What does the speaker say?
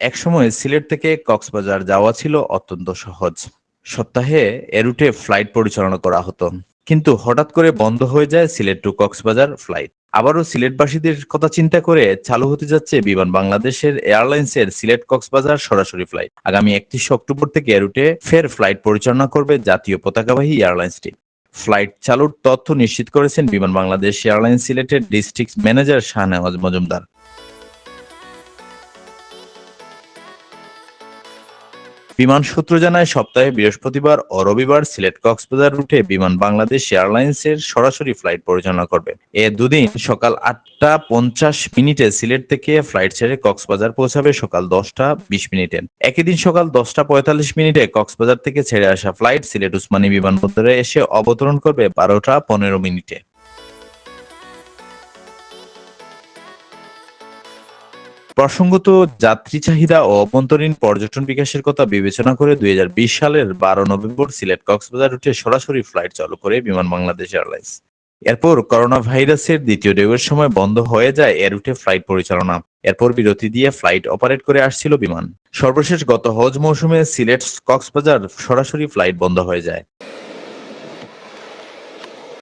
একসময় সিলেট থেকে কক্সবাজার যাওয়া ছিল অত্যন্ত সহজ। সপ্তাহে এ রুটে ফ্লাইট পরিচালনা করা হতো। কিন্তু হঠাৎ করে বন্ধ হয়ে যায় সিলেট টু কক্সবাজার ফ্লাইট। আবারও সিলেটবাসীদের কথা চিন্তা করে চালু হতে যাচ্ছে বিমান বাংলাদেশের এয়ারলাইন্সের সিলেট কক্সবাজার সরাসরি ফ্লাইট। আগামী একত্রিশ অক্টোবর থেকে রুটে ফের ফ্লাইট পরিচালনা করবে জাতীয় পতাকাবাহী এয়ারলাইন্সটি ফ্লাইট চালুর তথ্য নিশ্চিত করেছেন বিমান বাংলাদেশ এয়ারলাইন্স সিলেটের ডিস্ট্রিক্ট ম্যানেজার শাহনেওয়াজ মজুমদার। বিমান সূত্র জানায়, সপ্তাহে বৃহস্পতিবার ও রবিবার সিলেট কক্সবাজার রুটে বিমান বাংলাদেশ এয়ারলাইন্সের সরাসরি ফ্লাইট পরিচালনা করবে। এ দুদিন সকাল আটটা পঞ্চাশ মিনিটে সিলেট থেকে ফ্লাইট ছেড়ে কক্সবাজার পৌঁছাবে সকাল দশটা বিশ মিনিটে। একই দিন সকাল দশটা পঁয়তাল্লিশ মিনিটে কক্সবাজার থেকে ছেড়ে আসা ফ্লাইট সিলেট উসমানী বিমানবন্দরে এসে অবতরণ করবে বারোটা পনেরো মিনিটে। প্রসঙ্গত, যাত্রী চাহিদা ও অভ্যন্তরীণ পর্যটন বিকাশের কথা বিবেচনা করে দুই হাজার বিশ সালের বারো নভেম্বর সিলেট কক্সবাজার রুটে সরাসরি ফ্লাইট চালু করে বিমান বাংলাদেশ এয়ারলাইন্স। এরপর করোনা ভাইরাসের দ্বিতীয় ঢেউয়ের সময় বন্ধ হয়ে যায় এ রুটে ফ্লাইট পরিচালনা। এরপর বিরতি দিয়ে ফ্লাইট অপারেট করে আসছিল বিমান। সর্বশেষ গত হজ মৌসুমে সিলেট কক্সবাজার সরাসরি ফ্লাইট বন্ধ হয়ে যায়।